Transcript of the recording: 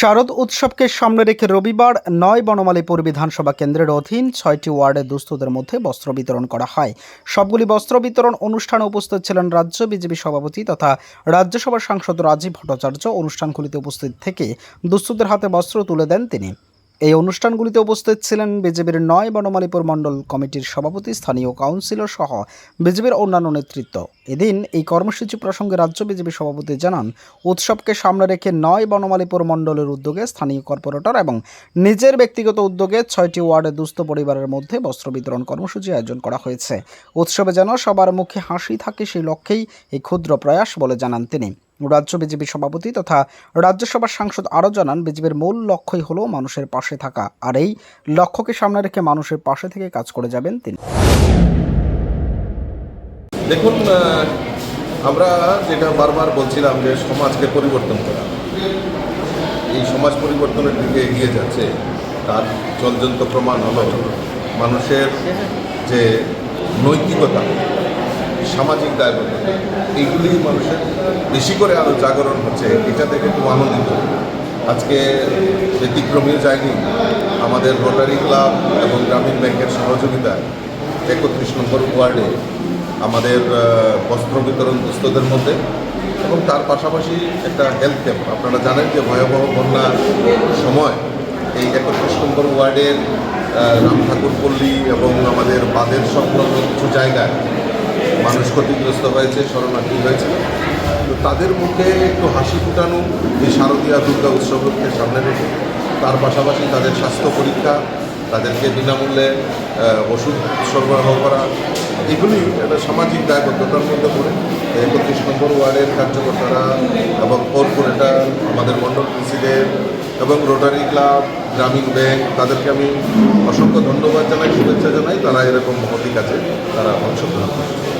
শারদ উৎসবকে সামনে রেখে রবিবার নয় বনমালীপুর বিধানসভা কেন্দ্রের অধীন ছয়টি ওয়ার্ডে দুস্থদের মধ্যে বস্ত্র বিতরণ করা হয়। সবগুলি বস্ত্র বিতরণ অনুষ্ঠানে উপস্থিত ছিলেন রাজ্য বিজেপি সভাপতি তথা রাজ্যসভার সাংসদ রাজীব ভট্টাচার্য। অনুষ্ঠানগুলিতে উপস্থিত থেকে দুস্থদের হাতে বস্ত্র তুলে দেন তিনি। অনুষ্ঠানগুলিতে উপস্থিত ছিলেন বিজেপির নয় বনমালীপুর মণ্ডল কমিটির সভাপতি, স্থানীয় কাউন্সিলর সহ বিজেপির অন্যান্য নেতৃত্ব। এদিন এই কর্মসূচি প্রসঙ্গে রাজ্য বিজেপি সভাপতি জানান, উৎসবকে সামনে রেখে নয় বনমালীপুর মণ্ডলের উদ্যোগে স্থানীয় কর্পোরেটর এবং নিজের ব্যক্তিগত উদ্যোগে ছয়টি ওয়ার্ডে দুস্থ পরিবারের মধ্যে বস্ত্র বিতরণ কর্মসূচি আয়োজন করা হয়েছে। উৎসবে যেন সবার মুখে হাসি থাকে সেই লক্ষ্যেই এই ক্ষুদ্র প্রয়াস বলে জানান তিনি। রাজ্য বিজেপি সভাপতি তথা রাজ্যসভার সাংসদ আরও জানান, বিজেপির মূল লক্ষ্যই হলো মানুষের পাশে থাকা। আর এই লক্ষ্যকে সামনে রেখে মানুষের পাশে থেকে কাজ করে যাবেন তিনি। দেখুন আমরা যেটা বারবার বলছিলাম যে সমাজকে পরিবর্তন করা। এই সমাজ পরিবর্তনের দিকে এগিয়ে যাচ্ছে, তার জলজন্ত প্রমাণ হলো মানুষের যে নৈতিকতা সামাজিক দায়বদ্ধতা। এইগুলি মানুষের বেশি করে আরও জাগরণ হচ্ছে। এটা দেখে খুব আনন্দিত। আজকে ব্যতিক্রমীয় যায়নি। আমাদের রোটারি ক্লাব এবং গ্রামীণ ব্যাংকের সহযোগিতায় একত্রিশ নম্বর ওয়ার্ডে আমাদের বস্ত্র বিতরণ দুস্থদের মধ্যে এবং তার পাশাপাশি একটা হেলথ ক্যাম্প আপনারা জানেন যে ভয়াবহ বন্যার সময় এই একত্রিশ নম্বর ওয়ার্ডের রাম ঠাকুর পল্লী এবং আমাদের বাঁধের সংলগ্ন কিছু জায়গায় মানুষ ক্ষতিগ্রস্ত হয়েছে, শরণার্থী হয়েছে তো তাদের মুখে একটু হাসি ফুটানো এই শারদীয়া দুর্গা উৎসবকে সামনে রেখে, তার পাশাপাশি তাদের স্বাস্থ্য পরীক্ষা, তাদেরকে বিনামূল্যে ওষুধ সরবরাহ করা, এগুলি একটা সামাজিক দায়বদ্ধতার মধ্যে পড়ে। একত্রিশ নম্বর ওয়ার্ডের কার্যকর্তারা এবং কর্পোরেটর, আমাদের মণ্ডল প্রেসিডেন্ট এবং রোটারি ক্লাব, গ্রামীণ ব্যাংক, তাদেরকে আমি অসংখ্য ধন্যবাদ জানাই, শুভেচ্ছা জানাই। তারা এরকম মহতি কাজে তারা অংশগ্রহণ করছে।